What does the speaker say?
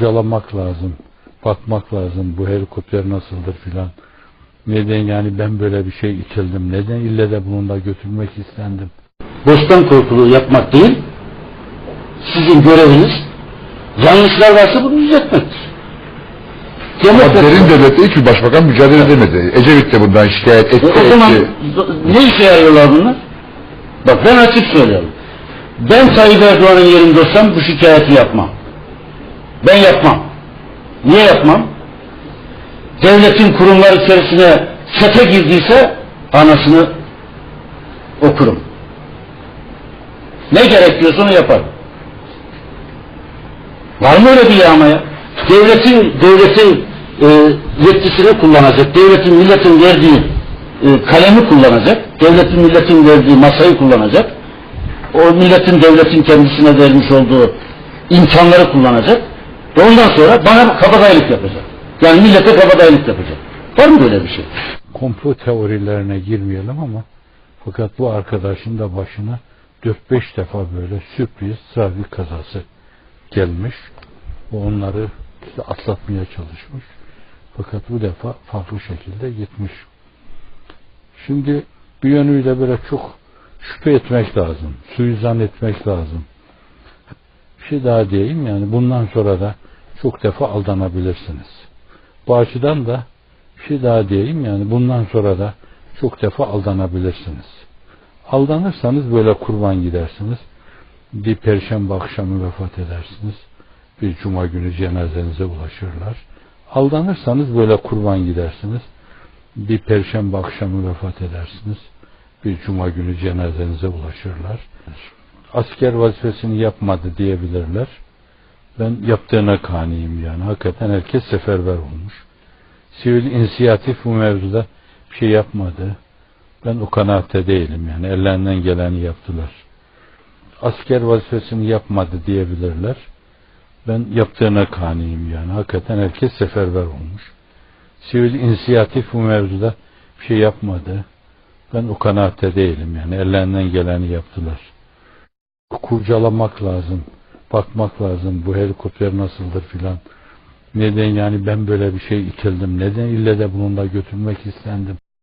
Calamak lazım. Bakmak lazım. Bu helikopter nasıldır filan. Neden yani ben böyle bir şey itildim. Neden ille de bununla götürmek istendim. Bostan korkuluğu yapmak değil, sizin göreviniz yanlışlar varsa bunu düzeltmektir. Ama derin devlette hiçbir başbakan mücadele edemedi. Ecevit de bundan şikayet etti. E, o zaman etti. ne işe yarıyorlar bunlar? Bak ben açık söylüyorum. Ben Tayyip Erdoğan'ın yerinde olsam bu şikayeti yapmam. Ben yapmam. Niye yapmam? Devletin kurumlar içerisine çete girdiyse anasını okurum. Ne gerekiyorsa onu yaparım. Var mı öyle bir yağma ya? Devletin, devletin e, yetkisini kullanacak, devletin, milletin verdiği e, kalemi kullanacak, devletin, milletin verdiği masayı kullanacak, o milletin, devletin kendisine vermiş olduğu imkanları kullanacak ve ondan sonra bana kabadayılık yapacak. Yani millete kabadayılık yapacak. Var mı böyle bir şey? Komplo teorilerine girmeyelim ama fakat bu arkadaşın da başına 4-5 defa böyle sürpriz trafik kazası gelmiş. O onları işte atlatmaya çalışmış. Fakat bu defa farklı şekilde gitmiş. Şimdi bir yönüyle böyle çok şüphe etmek lazım. Suizan etmek lazım. Şey daha diyeyim yani bundan sonra da çok defa aldanabilirsiniz. Bu açıdan da bir şey daha diyeyim yani bundan sonra da çok defa aldanabilirsiniz. Aldanırsanız böyle kurban gidersiniz. Bir perşembe akşamı vefat edersiniz. Bir cuma günü cenazenize ulaşırlar. Aldanırsanız böyle kurban gidersiniz. Bir perşembe akşamı vefat edersiniz. Bir cuma günü cenazenize ulaşırlar. Asker vazifesini yapmadı diyebilirler. Ben yaptığına kaniyim yani. Hakikaten herkes seferber olmuş. Sivil inisiyatif bu mevzuda bir şey yapmadı. Ben o kanaatte değilim yani. Ellerinden geleni yaptılar. Asker vazifesini yapmadı diyebilirler. Ben yaptığına kaniyim yani. Hakikaten herkes seferber olmuş. Sivil inisiyatif bu mevzuda bir şey yapmadı. Ben o kanaatte değilim yani. Ellerinden geleni yaptılar. Kurcalamak lazım. Bakmak lazım. Bu helikopter nasıldır filan. Neden yani ben böyle bir şey itildim. Neden ille de bununla götürmek istendim.